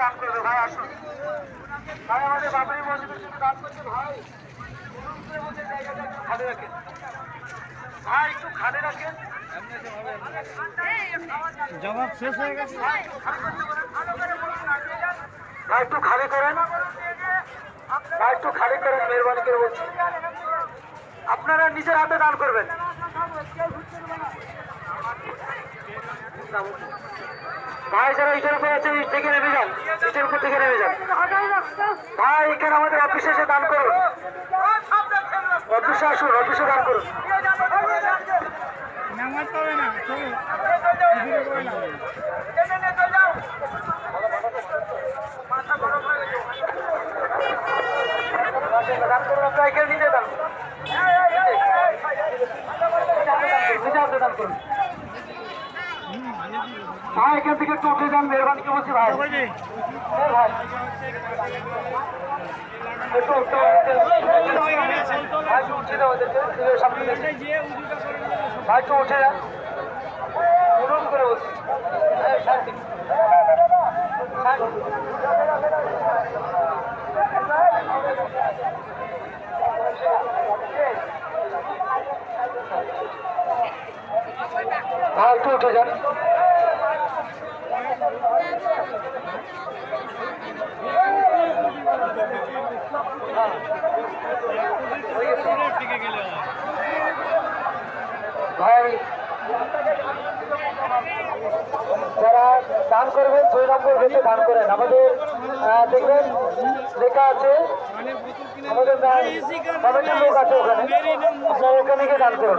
দান করবে ভাই আসুন। ভাই আমাদের বাবরি মসজিদের জন্য দান করছে ভাই। একটু খালি রাখেন। ভাই একটু খালি রাখেন। জবাব শেষ হয়ে গেছে। ভাই একটু খালি করেন। ভাই একটু খালি করেন মেহরবানি করে বলছি আপনারা নিজের হাতে দান করবেন। ভাই, যারা ইটের উপর আছে, ইট থেকে নেমে যান। ইটের উপর থেকে নেমে যান। ভাই, এখানে আমাদের অফিসে এসে দান করুন। অফিসে আসুন, অফিসে দান করুন। দান করুন নিজে দান করুন। ভাই এখান থেকে একটু উঠে যান মেহরবানি করে বলছি ভাই? ভাই একটু উঠে যান। অনুরোধ করে বলছি। শান্তি শান্তি। ভাই একটু উঠে যান। হয়। ভাই যারা দান করবেন দুই নম্বর ভেতরে দান করেন। আমাদের দেখবেন, লেখা আছে আমাদের লোক আছে ওখানে। আপনারা ওখানে গিয়ে দান করুন।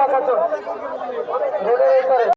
কর্কশ নেই